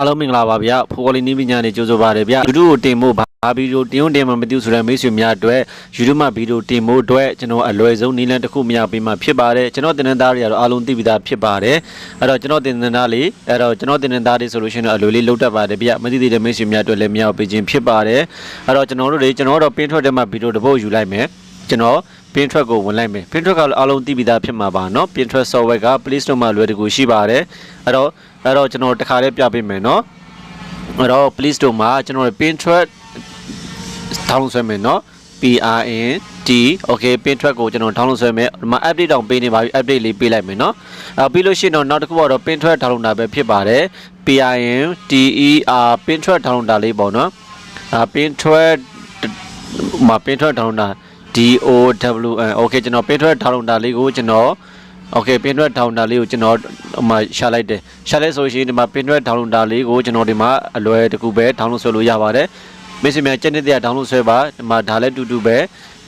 အားလုံးမင်္ဂလာပါဗျာဖိုးကလေးနီးပညာနဲ့ကြိုဆိုပါရဗျာ YouTube ကိုတင်ဖို့ဘာဗီဒီယိုတင်ုံတင်မှမသိဘူးဆိုတဲ့မိတ်ဆွေများအတွက် YouTube မှာဗီဒီယိုတင်ဖို့အတွက်ကျွန်တော်အလွယ်ဆုံးနည်းလမ်းတစ်ခုမရပေးမှဖြစ်ပါတယ်ကျွန်တော်တင်တဲ့သားတွေကတော့အားလုံးသိပြီးသားဖြစ်ပါတယ်အဲ့တော့ကျွန်တော်တင်တဲ့သားလေးအဲ့တော့ကျွန်တော်တင်တဲ့သားတွေဆိုလို့ရှိရင်တော့အလွယ်လေးလုံးတက်ပါတယ်ဗျာမသိသေးတဲ့မိတ်ဆွေများအတွက်လည်းမရပေးခြင်းဖြစ်ပါတယ်အဲ့တော့ကျွန်တော်တို့တွေကျွန်တော်တို့ပင်းထွက်တဲ့မှာဗီဒီယိုတစ်ပုတ်ယူလိုက်မယ်ကျွန်တော် pin track ကိုဝင်လိုက်မယ် pin track ကလည်းအားလုံးသိပြီးသားဖြစ်မှာပါเนาะ pin track software က Play Store မှာလွယ်တကူရှိပါတယ်အဲ့တော့အဲ့တော့ကျွန်တော်တစ်ခါလေးပြပေးမယ်เนาะအဲ့တော့ Play Store မှာကျွန်တော် pin track ထောင်းဆွဲမယ်เนาะ PRN T okay pin track ကိုကျွန်တော်ထောင်းလို့ဆွဲမယ်ဒီမှာ update တောင်ပေးနေပါပြီ update လေးပေးလိုက်မယ်เนาะအဲပြီးလို့ရှိရင်တော့နောက်တစ်ခုကတော့ pin track ထောင်းလို့တာပဲဖြစ်ပါတယ် PRN TER pin track ထောင်းလို့တာလေးပေါ့เนาะအာ pin track မှာ pin track ထောင်းလို့တာ DOWN okay ကျွန်တော် pin track ထောင်းလို့တာလေးကိုကျွန်တော် okay pin track ထောင်းတာလေးကိုကျွန်တော်ဟိုမှာရှာလိုက်တယ်ရှာလိုက်ဆိုရှင်ဒီမှာ pin track ထောင်းတာလေးကိုကျွန်တော်ဒီမှာအလွယ်တကူပဲထောင်းလို့ဆွဲလို့ရပါတယ်မိတ်ဆွေများကြက်နေတဲ့ထောင်းလို့ဆွဲပါဒီမှာဒါလည်းတူတူပဲ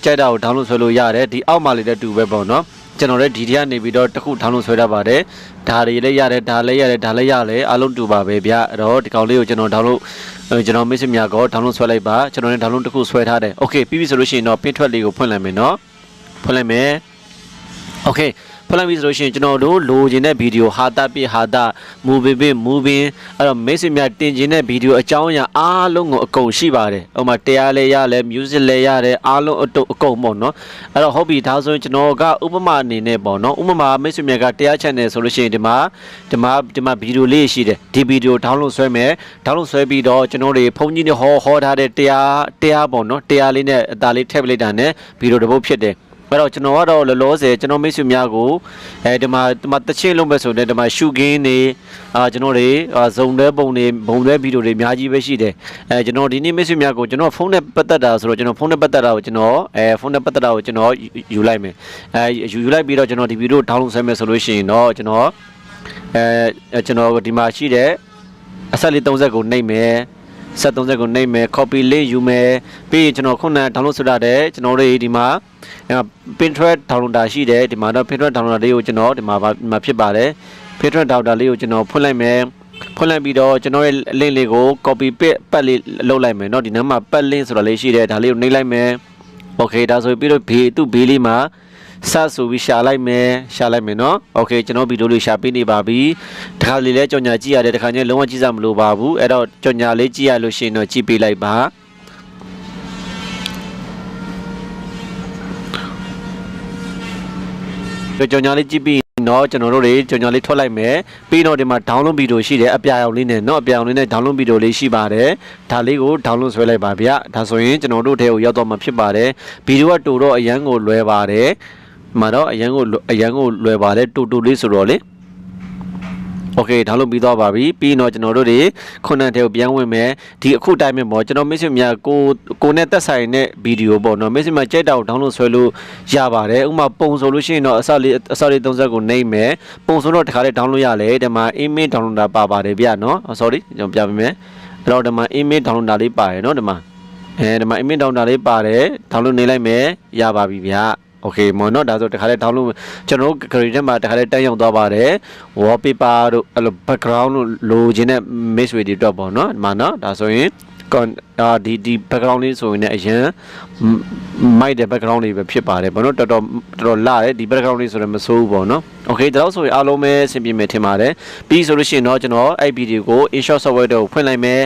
ကြက်တာကိုထောင်းလို့ဆွဲလို့ရတယ်ဒီအောက်မှာလေးလည်းတူပဲပေါ့နော် ကျွန်တော်လည်းဒီထက်ကနေပြီးတော့တစ်ခုထောင်းလို့ဆွဲတတ်ပါတယ်ဒါတွေလည်းရတယ်ဒါလည်းရတယ်ဒါလည်းရတယ်အားလုံးတူပါပဲဗျအဲ့တော့ဒီကောင်လေးကိုကျွန်တော်ထောင်းလို့ကျွန်တော်မိတ်ဆွေများကောထောင်းလို့ဆွဲလိုက်ပါကျွန်တော်လည်းထောင်းလို့တစ်ခုဆွဲထားတယ်โอเคပြီးပြီဆိုလို့ရှိရင်တော့ pin track လေးကိုဖွင့်လိုက်မယ်နော်ဖွင့်လိုက်မယ် โอเคဖလန်ပြီဆိုလို့ရှိရင်ကျွန်တော်တို့လိုချင်တဲ့ဗီဒီယိုဟာတာပြဟာတာမူဗီဗီမူဗင်းအဲ့တော့မိတ်ဆွေများတင်ချင်တဲ့ဗီဒီယိုအကြောင်းအရာအားလုံးကိုအကုန်ရှိပါတယ်ဟိုမှာတရားလည်းရလဲ music လည်းရတယ်အားလုံးအတုအကုန်ပေါ့နော်အဲ့တော့ဟုတ်ပြီဒါဆိုရင်ကျွန်တော်ကဥပမာအနေနဲ့ပေါ့နော်ဥပမာမိတ်ဆွေများကတရား channel ဆိုလို့ရှိရင်ဒီမှာဒီမှာဒီမှာဗီဒီယိုလေးရှိတယ်ဒီဗီဒီယို download ဆွဲမယ် download ဆွဲပြီးတော့ကျွန်တော်တွေဖုန်းကြီးနဲ့ဟောဟောထားတဲ့တရားတရားပေါ့နော်တရားလေးနဲ့အသားလေးထည့်ပလိုက်တာနဲ့ဗီဒီယိုတစ်ပုတ်ဖြစ်တယ် အဲ့တော့ကျွန်တော်ကတော့လောလောဆယ်ကျွန်တော်မိတ်ဆွေများကိုအဲဒီမှာဒီမှာတချင်းလုံးပဲဆိုတော့ဒီမှာရှုခင်းနေအာကျွန်တော်တွေဇုံတဲ့ပုံတွေဘုံတဲ့ဗီဒီယိုတွေအများကြီးပဲရှိတယ်အဲကျွန်တော်ဒီနေ့မိတ်ဆွေများကိုကျွန်တော်ဖုန်းနဲ့ပတ်သက်တာဆိုတော့ကျွန်တော်ဖုန်းနဲ့ပတ်သက်တာကိုကျွန်တော်အဲဖုန်းနဲ့ပတ်သက်တာကိုကျွန်တော်ယူလိုက်မယ်အဲယူယူလိုက်ပြီးတော့ကျွန်တော်ဒီဗီဒီယို download ဆဲမယ်ဆိုလို့ရှိရင်တော့ကျွန်တော်အဲကျွန်တော်ဒီမှာရှိတဲ့အဆက်လေး30ကိုနှိပ်မယ် ဆက်30ကိုနှိပ်မယ် copy link ယူမယ်ပြီးရင်ကျွန်တော်ခုနက download ဆိုရတဲ့ကျွန်တော်တို့ဒီမှာ Pinterest download တာရှိတယ်ဒီမှာတော့ Pinterest download လေးကိုကျွန်တော်ဒီမှာမှာဖြစ်ပါတယ် Pinterest download လေးကိုကျွန်တော်ဖွင့်လိုက်မယ်ဖွင့်လိုက်ပြီးတော့ကျွန်တော်ရဲ့ link လေးကို copy paste ပတ်လေးလုပ်လိုက်မယ်เนาะဒီနားမှာပတ် link ဆိုတာလေးရှိတယ်ဒါလေးကိုနှိပ်လိုက်မယ် okay ဒါဆိုပြီးတော့ဘေးသူ့ဘေးလေးမှာ စဆိုပြီးရှာလိုက်မယ်ရှာလိုက်မယ်เนาะ okay ကျွန်တော်ဗီဒီယိုလေးရှာပေးနေပါပြီတခါလေးလဲကြော်ညာကြည့်ရတယ်တခါကျရင်လုံးဝကြည့်စမလို့ပါဘူးအဲ့တော့ကြော်ညာလေးကြည့်ရလို့ရှိရင်တော့ကြည့်ပေးလိုက်ပါ ကြောင်ညာလေးကြည့်ပြီးတော့ကျွန်တော်တို့တွေကြောင်ညာလေးထွက်လိုက်မယ်ပြီးတော့ဒီမှာ download ဗီဒီယိုရှိတယ်အပြာရောင်လေးနဲ့เนาะအပြာရောင်လေးနဲ့ download ဗီဒီယိုလေးရှိပါတယ်ဒါလေးကို download ဆွဲလိုက်ပါဗျဒါဆိုရင်ကျွန်တော်တို့ထဲကိုရောက်တော့မှာဖြစ်ပါတယ်ဗီဒီယိုကတူတော့အရန်ကိုလွယ်ပါတယ်ဒီ မှာတော့အရန်ကိုအရန်ကိုလွယ်ပါတယ်တူတူလေးဆိုတော့လေโอเคဒါလို့ပြီးသွားပါပြီပြီးတော့ကျွန်တော်တို့တွေခုနတဲ့ကိုပြန်ဝင်မယ်ဒီအခုတိုင်းပဲပေါ့ကျွန်တော်မစ်ဆွေများကိုကိုနဲ့သက်ဆိုင်တဲ့ဗီဒီယိုပေါ့နော်မစ်ဆွေများကြိုက်တာကို download ဆွဲလို့ရပါတယ်ဥပမာပုံဆိုလို့ရှိရင်တော့အစလေးအစလေး30ကိုနှိမ့်မယ်ပုံဆိုတော့တခါလေး download ရလေဒီမှာ image download တာပါပါတယ်ဗျနော် sorry ကျွန်တော်ပြပေးမယ်အဲ့တော့ဒီမှာ image download တာလေးပါတယ်နော်ဒီမှာအဲဒီမှာ image download တာလေးပါတယ် download နေလိုက်မယ်ရပါပြီဗျ โอเคမော်နော်ဒါဆိုတခါလေး download ကျွန်တော်တို့ create ထဲမှာတခါလေးတက်ရောက်သွားပါတယ် wallpaper တို့အဲ့လို background တို့လိုချင်တဲ့ mix တွေအတွက်ပေါ့နော်ဒီမှာနော်ဒါဆိုရင် con အာဒီဒီ background လေးဆိုရင်လည်းအရင်မိုက်တဲ့ background လေးပဲဖြစ်ပါတယ်ပေါ့နော်တော်တော်တော်တော်လာတယ်ဒီ background လေးဆိုတော့မဆိုးဘူးပေါ့နော် okay ဒါတော့ဆိုရင်အားလုံးပဲအဆင်ပြေမယ်ထင်ပါတယ်ပြီးဆိုလို့ရှိရင်တော့ကျွန်တော်အဲ့ video ကို InShot software တော့ဖွင့်လိုက်မယ်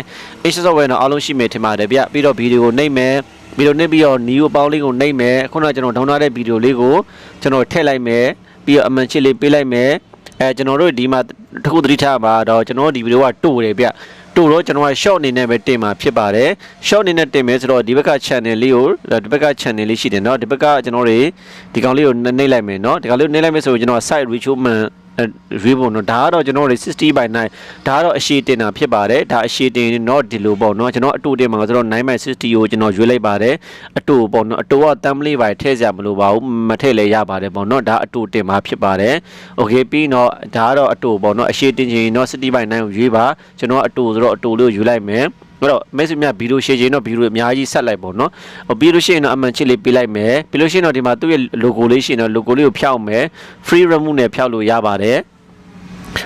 InShot software တော့အားလုံးရှိမယ်ထင်ပါတယ်ဗျပြီးတော့ video ကိုနှိပ်မယ် ဗီဒီယိုနှိပ်ပြီးတော့နီယိုပေါင်းလေးကိုနှိပ်မယ်ခုနကကျွန်တော်ဒေါင်းထားတဲ့ဗီဒီယိုလေးကိုကျွန်တော်ထည့်လိုက်မယ်ပြီးတော့အမှန်ချစ်လေးပေးလိုက်မယ်အဲကျွန်တော်တို့ဒီမှာတစ်ခုသတိထားပါတော့ကျွန်တော်ဒီဗီဒီယိုကတိုးတယ်ဗျတိုးတော့ကျွန်တော်က short အနေနဲ့ပဲတင်မှာဖြစ်ပါတယ် short အနေနဲ့တင်မယ်ဆိုတော့ဒီဘက်က channel လေးကိုဒီဘက်က channel လေးရှိတယ်เนาะဒီဘက်ကကျွန်တော်တွေဒီကောင်လေးကိုနှိပ်လိုက်မယ်เนาะဒီကောင်လေးကိုနှိပ်လိုက်မယ်ဆိုရင်ကျွန်တော် site reachment ရွေးဖို့နော်ဒါကတော့ကျွန်တော်တို့60 by 9ဒါကတော့အရှိတင်တာဖြစ်ပါတယ်ဒါအရှိတင်တော့ဒီလိုပေါ့နော်ကျွန်တော်အတူတင်မှာဆိုတော့9 by 60ကိုကျွန်တော်ရွေးလိုက်ပါတယ်အတူပေါ့နော်အတူက template by ထည့်စရာမလိုပါဘူးမထည့်လည်းရပါတယ်ပေါ့နော်ဒါအတူတင်မှာဖြစ်ပါတယ် okay ပြီးတော့ဒါကတော့အတူပေါ့နော်အရှိတင်ချင်တော့60 by 9ကိုရွေးပါကျွန်တော်အတူဆိုတော့အတူလို့ယူလိုက်မယ် အဲ့တော့ message မြဗီဒီယိုရှေ့ချင်တော့ဗီဒီယိုအများကြီးဆက်လိုက်ပေါ့နော်။ဟိုပြီးလို့ရှိရင်တော့အမှန်ချစ်လေးပေးလိုက်မယ်။ပြီးလို့ရှိရင်တော့ဒီမှာသူ့ရဲ့ logo လေးရှိရင်တော့ logo လေးကိုဖျောက်မယ်။ free remove နဲ့ဖျောက်လို့ရပါတယ်။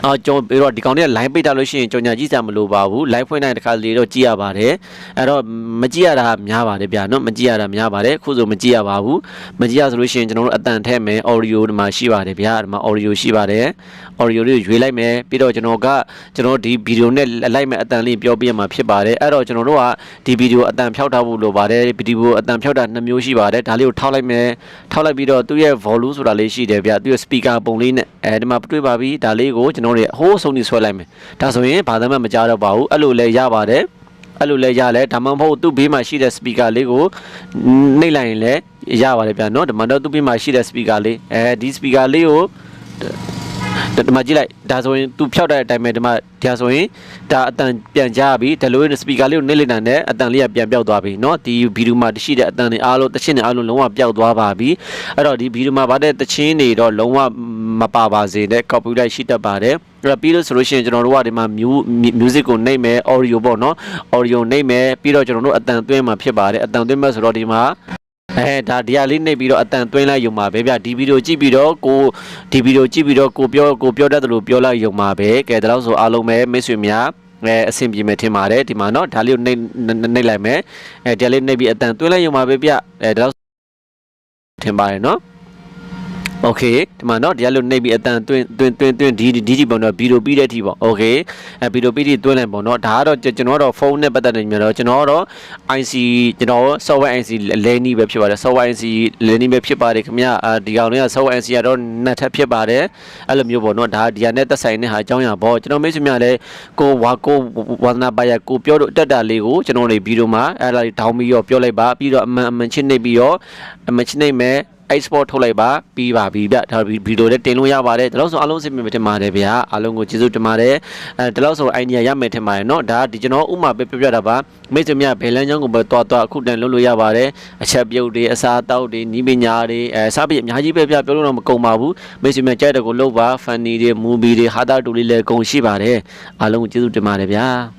အော်ကျွန်တော်ပြီးတော့ဒီကောင်တွေက line ပိတ်ထားလို့ရှိရင်ကြော်ညာကြည့်စရာမလိုပါဘူး line ဖွင့်တိုင်းတစ်ခါလေတော့ကြည့်ရပါတယ်အဲ့တော့မကြည့်ရတာများပါတယ်ဗျာနော်မကြည့်ရတာများပါတယ်အခုဆိုမကြည့်ရပါဘူးမကြည့်ရဆိုလို့ရှိရင်ကျွန်တော်တို့အတန်ထည့်မယ် audio ဒီမှာရှိပါတယ်ဗျာဒီမှာ audio ရှိပါတယ် audio လေးကိုရွေးလိုက်မယ်ပြီးတော့ကျွန်တော်ကကျွန်တော်ဒီဗီဒီယိုနဲ့လိုက်မယ်အတန်လေးပြောပြရမှာဖြစ်ပါတယ်အဲ့တော့ကျွန်တော်တို့ကဒီဗီဒီယိုအတန်ဖြောက်ထားဖို့လိုပါတယ်ဗီဒီယိုအတန်ဖြောက်တာနှစ်မျိုးရှိပါတယ်ဒါလေးကိုထောက်လိုက်မယ်ထောက်လိုက်ပြီးတော့သူ့ရဲ့ volume ဆိုတာလေးရှိတယ်ဗျသူ့ရဲ့ speaker ပုံလေးနဲ့အဲဒီမှာတွေ့ပါပြီဒါလေးကိုကျွန်တော်တို့ဟိုးဆုံးနေဆွဲလိုက်မယ်ဒါဆိုရင်ဘာသာမှမကြားတော့ပါဘူးအဲ့လိုလဲရပါတယ်အဲ့လိုလဲရလဲဒါမှမဟုတ်သူ့ဘေးမှာရှိတဲ့ speaker လေးကိုနှိပ်လိုက်ရင်လည်းရပါတယ်ဗျာနော်ဒီမှာတော့သူ့ဘေးမှာရှိတဲ့ speaker လေးအဲဒီ speaker လေးကို ဒီမှာကြည့်လိုက်ဒါဆိုရင် तू ဖြောက်တဲ့အတိုင်းပဲဒီမှာဒါဆိုရင်ဒါအတန်ပြန်ကြားပြီဒါလိုရင်စပီကာလေးကိုနှိပ်လိုက်တာနဲ့အတန်လေးကပြန်ပြောက်သွားပြီเนาะဒီဗီဒီယိုမှာတရှိတဲ့အတန်တွေအားလုံးတချင်းတွေအားလုံးလုံးဝပျောက်သွားပါပြီအဲ့တော့ဒီဗီဒီယိုမှာဗါတဲ့တချင်းတွေတော့လုံးဝ မပါပါစေနဲ့ copyright ရှိတတ်ပါတယ်အဲ့တော့ပြီးလို့ဆိုလို့ရှိရင်ကျွန်တော်တို့ကဒီမှာ music ကိုနှိပ်မယ် audio ပေါ့เนาะ audio နှိပ်မယ်ပြီးတော့ကျွန်တော်တို့အတန်သွင်းမှာဖြစ်ပါတယ်အတန်သွင်းမဲ့ဆိုတော့ဒီမှာ အဲဒါဒီဟာလေးနှိပ်ပြီးတော့အတန်သွင်းလိုက်ရုံပါပဲဗျဒီဗီဒီယိုကြည့်ပြီးတော့ကိုဒီဗီဒီယိုကြည့်ပြီးတော့ကိုပြောကိုပြောတတ်တယ်လို့ပြောလိုက်ရုံပါပဲကဲဒါတော့ဆိုအားလုံးပဲမိတ်ဆွေများအဲအဆင်ပြေမယ်ထင်ပါတယ်ဒီမှာเนาะဒါလေးကိုနှိပ်နှိပ်လိုက်မယ်အဲဒီလေးနှိပ်ပြီးအတန်သွင်းလိုက်ရုံပါပဲဗျအဲဒါတော့ထင်ပါတယ်เนาะ โอเคဒီမှာเนาะဒီကလို့နှိပ်ပြီးအတန်တွင်းတွင်းတွင်းတွင်းဒီဒီဒီပုံတော့ဗီဒီယိုပြီးတဲ့အထိပေါ့โอเคအဲဗီဒီယိုပြီးပြီးတွင်းလိုက်ပေါ့เนาะဒါကတော့ကျွန်တော်ကတော့ဖုန်းနဲ့ပတ်သက်နေမြင်တော့ကျွန်တော်ကတော့ IC ကျွန်တော် software IC လဲနီးပဲဖြစ်ပါတယ် software IC လဲနီးပဲဖြစ်ပါတယ်ခင်ဗျအာဒီကောင်လေးက software IC ကတော့နှစ်ထပ်ဖြစ်ပါတယ်အဲ့လိုမျိုးပေါ့เนาะဒါဒီဟာနဲ့သက်ဆိုင်တဲ့ဟာအကြောင်းအရာပေါ့ကျွန်တော်မိတ်ဆွေများလည်းကိုဝါကိုဝါသနာပါရကိုပြောလို့တက်တာလေးကိုကျွန်တော်တို့ဗီဒီယိုမှာအဲ့ဒါလေးဒေါင်းပြီးတော့ပြောလိုက်ပါပြီးတော့အမှန်အမှန်ချင်းနေပြီးတော့အမှန်ချင်းနေမယ် export ထုတ်လိုက်ပါပြီးပါပြီဗျဒါဗီဒီယိုလည်းတင်လို့ရပါတယ်ဒါလို့ဆိုအားလုံးစိတ်မြင်တင်ပါတယ်ဗျာအားလုံးကိုကျေးဇူးတင်ပါတယ်အဲဒါလို့ဆို idea ရမယ်ထင်ပါတယ်เนาะဒါဒီကျွန်တော်ဥမာပဲပြပြတာပါမိတ်ဆွေများဘယ်လမ်းကြောင်းကိုပဲတွားတွားအခုတန်လုပ်လို့ရပါတယ်အချက်ပြုတ်တွေအစားတောက်တွေနီးပညာတွေအဲစားပြအများကြီးပဲပြပြောလို့တော့မကုန်ပါဘူးမိတ်ဆွေများကြိုက်တဲ့ကိုလုပ်ပါ funny တွေ movie တွေဟာတာတူလေးလည်းအကုန်ရှိပါတယ်အားလုံးကိုကျေးဇူးတင်ပါတယ်ဗျာ